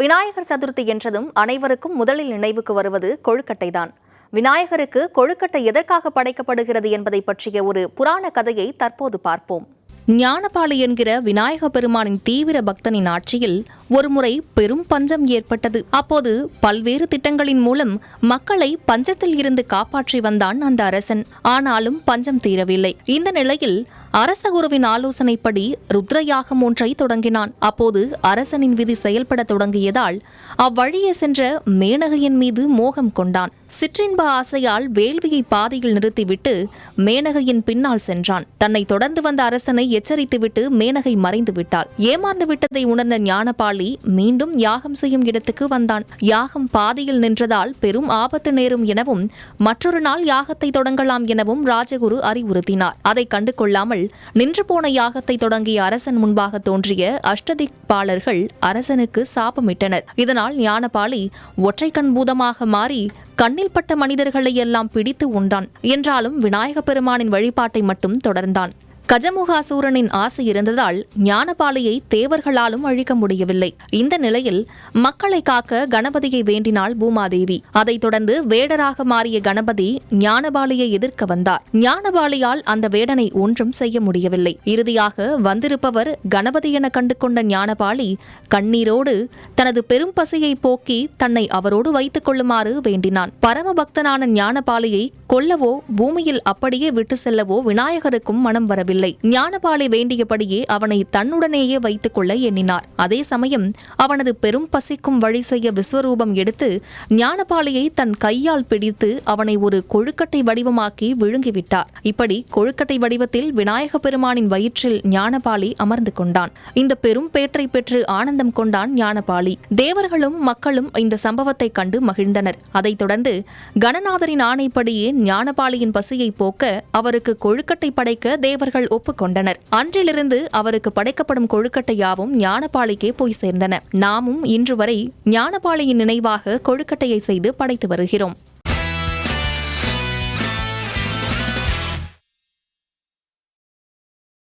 விநாயகர் சதுர்த்தி என்றதும் அனைவருக்கும் முதலில் நினைவுக்கு வருவது கொழுக்கட்டைதான். விநாயகருக்கு கொழுக்கட்டை எதற்காக படைக்கப்படுகிறது என்பதை பற்றிய ஒரு புராண கதையை தற்போது பார்ப்போம். ஞானபாலி என்கிற விநாயக பெருமானின் தீவிர பக்தனின் ஆட்சியில் ஒருமுறை பெரும் பஞ்சம் ஏற்பட்டது. அப்போது பல்வேறு திட்டங்களின் மூலம் மக்களை பஞ்சத்தில் இருந்து காப்பாற்றி வந்தான் அந்த அரசன். ஆனாலும் பஞ்சம் தீரவில்லை. இந்த நிலையில் அரசகுருவின் ஆலோசனைப்படி ருத்ரயாகம் ஒன்றை தொடங்கினான். அப்போது அரசனின் விதி செயல்பட தொடங்கியதால் அவ்வழியே சென்ற மேனகையின் மீது மோகம் கொண்டான். சிற்றின்ப ஆசையால் வேள்வியை பாதையில் நிறுத்திவிட்டு மேனகையின் பின்னால் சென்றான். தன்னை தொடர்ந்து வந்த அரசனை எச்சரித்துவிட்டு மேனகை மறைந்து விட்டாள். ஏமாந்து விட்டதை உணர்ந்த ஞானபாலி மீண்டும் யாகம் செய்யும் இடத்துக்கு வந்தான். யாகம் பாதியில் நின்றதால் பெரும் ஆபத்து நேரும் எனவும் மற்றொரு நாள் யாகத்தை தொடங்கலாம் எனவும் ராஜகுரு அறிவுறுத்தினார். அதை கண்டு கொள்ளாமல் நின்று போன யாகத்தை தொடங்கிய அரசன் முன்பாக தோன்றிய அஷ்டதிக்பாலர்கள் அரசனுக்கு சாபமிட்டனர். இதனால் ஞானபாலி ஒற்றை கண் பூதமாக மாறி கண்ணில் பட்ட மனிதர்களை எல்லாம் பிடித்து உண்டான். என்றாலும் விநாயக பெருமானின் வழிபாட்டை மட்டும் தொடர்ந்தான். கஜமுகாசூரனின் ஆசை இருந்ததால் ஞானபாலையை தேவர்களாலும் அழிக்க முடியவில்லை. இந்த நிலையில் மக்களை காக்க கணபதியை வேண்டினாள் பூமாதேவி. அதைத் தொடர்ந்து வேடராக மாறிய கணபதி ஞானபாலையை எதிர்க்க வந்தார். ஞானபாலையால் அந்த வேடனை ஒன்றும் செய்ய முடியவில்லை. இறுதியாக வந்திருப்பவர் கணபதி என கண்டு கொண்ட ஞானபாலி கண்ணீரோடு தனது பெரும் பசையை போக்கி தன்னை அவரோடு வைத்துக் கொள்ளுமாறு வேண்டினான். பரமபக்தனான ஞானபாலையை கொல்லவோ பூமியில் அப்படியே விட்டு செல்லவோ விநாயகருக்கும் மனம் வரவில்லை. ஞானபாலை வேண்டியபடியே அவனை தன்னுடனேயே வைத்துக் கொள்ள எண்ணினார். அதே சமயம் அவனது பெரும் பசிக்கும் வழி செய்ய விஸ்வரூபம் எடுத்து ஞானபாலையை தன் கையால் பிடித்து அவனை ஒரு கொழுக்கட்டை வடிவமாக்கி விழுங்கிவிட்டார். இப்படி கொழுக்கட்டை வடிவத்தில் விநாயக பெருமானின் வயிற்றில் ஞானபாலி அமர்ந்து கொண்டான். இந்த பெரும் பேற்றை பெற்று ஆனந்தம் கொண்டான் ஞானபாலி. தேவர்களும் மக்களும் இந்த சம்பவத்தை கண்டு மகிழ்ந்தனர். அதைத் தொடர்ந்து கணநாதரின் ஆணைப்படியே ஞானபாலியின் பசியை போக்க அவருக்கு கொழுக்கட்டை படைக்க தேவர்கள் ஒப்புக்கொண்டனர். அன்றிலிருந்து அவருக்கு படைக்கப்படும் கொழுக்கட்டை யாவும் ஞானபாலிக்கே போய் சேர்ந்தன. நாமும் இன்று வரை ஞானபாலியின் நினைவாக கொழுக்கட்டையை செய்து படைத்து வருகிறோம்.